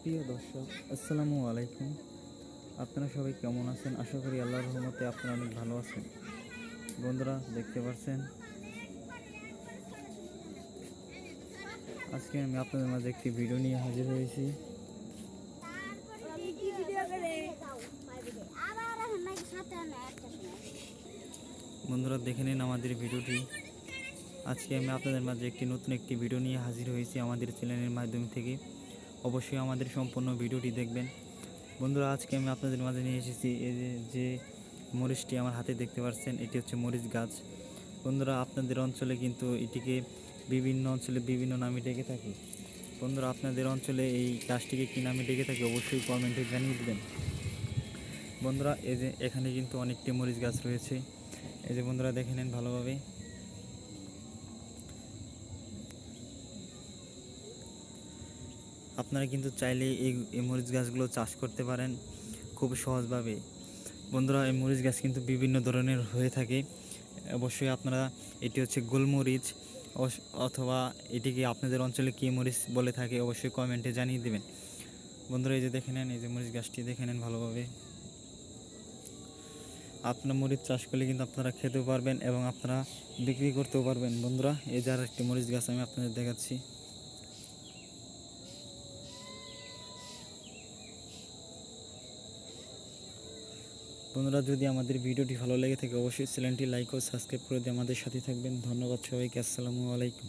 প্রিয় দর্শক, আসসালামু আলাইকুম। আপনারা সবাই কেমন আছেন? আশা করি আল্লাহর রহমতে আপনারা অনেক ভালো আছেন। বন্ধুরা, দেখতে পাচ্ছেন? আজকে আমি আপনাদের মাঝে একটি ভিডিও নিয়ে হাজির হয়েছি। বন্ধুরা দেখে নিন আমাদের ভিডিওটি। আজকে আমি আপনাদের মাঝে একটি নতুন একটি ভিডিও নিয়ে হাজির হয়েছি আমাদের চ্যানেলের মাধ্যম থেকে। অবশ্যই আমাদের সম্পূর্ণ ভিডিওটি দেখবেন। বন্ধুরা, আজকে আমি আপনাদের মাঝে নিয়ে এসেছি এই যে মরিচটি আমার হাতে দেখতে পাচ্ছেন, এটি হচ্ছে মরিচ গাছ। বন্ধুরা, আপনাদের অঞ্চলে কিন্তু এটিকে বিভিন্ন অঞ্চলে বিভিন্ন নামে ডেকে থাকে। বন্ধুরা, আপনাদের অঞ্চলে এই গাছটিকে কী নামে ডেকে থাকে অবশ্যই কমেন্টে জানিয়ে দেবেন। বন্ধুরা, এই যে এখানে কিন্তু অনেকটি মরিচ গাছ রয়েছে। এই যে বন্ধুরা দেখে নেন ভালোভাবে। আপনারা কিন্তু চাইলে এই এই মরিচ গাছগুলো চাষ করতে পারেন খুব সহজভাবে। বন্ধুরা, এই মরিচ গাছ কিন্তু বিভিন্ন ধরনের হয়ে থাকে। অবশ্যই আপনারা এটি হচ্ছে গোলমরিচ অথবা এটিকে আপনাদের অঞ্চলে কী মরিচ বলে থাকে অবশ্যই কমেন্টে জানিয়ে দেবেন। বন্ধুরা, এই যে দেখে নেন, এই যে মরিচ গাছটি দেখে নেন ভালোভাবে। আপনার মরিচ চাষ করলে কিন্তু আপনারা খেতেও পারবেন এবং আপনারা বিক্রি করতেও পারবেন। বন্ধুরা, এই যার একটি মরিচ গাছ আমি আপনাদের দেখাচ্ছি। বন্ধুরা, যদি আমাদের ভিডিওটি ভালো লেগে থাকে, অবশ্যই চ্যানেলটি লাইক ও সাবস্ক্রাইব করে দিয়ে আমাদের সাথে থাকবেন। ধন্যবাদ সবাইকে, আসসালামু আলাইকুম।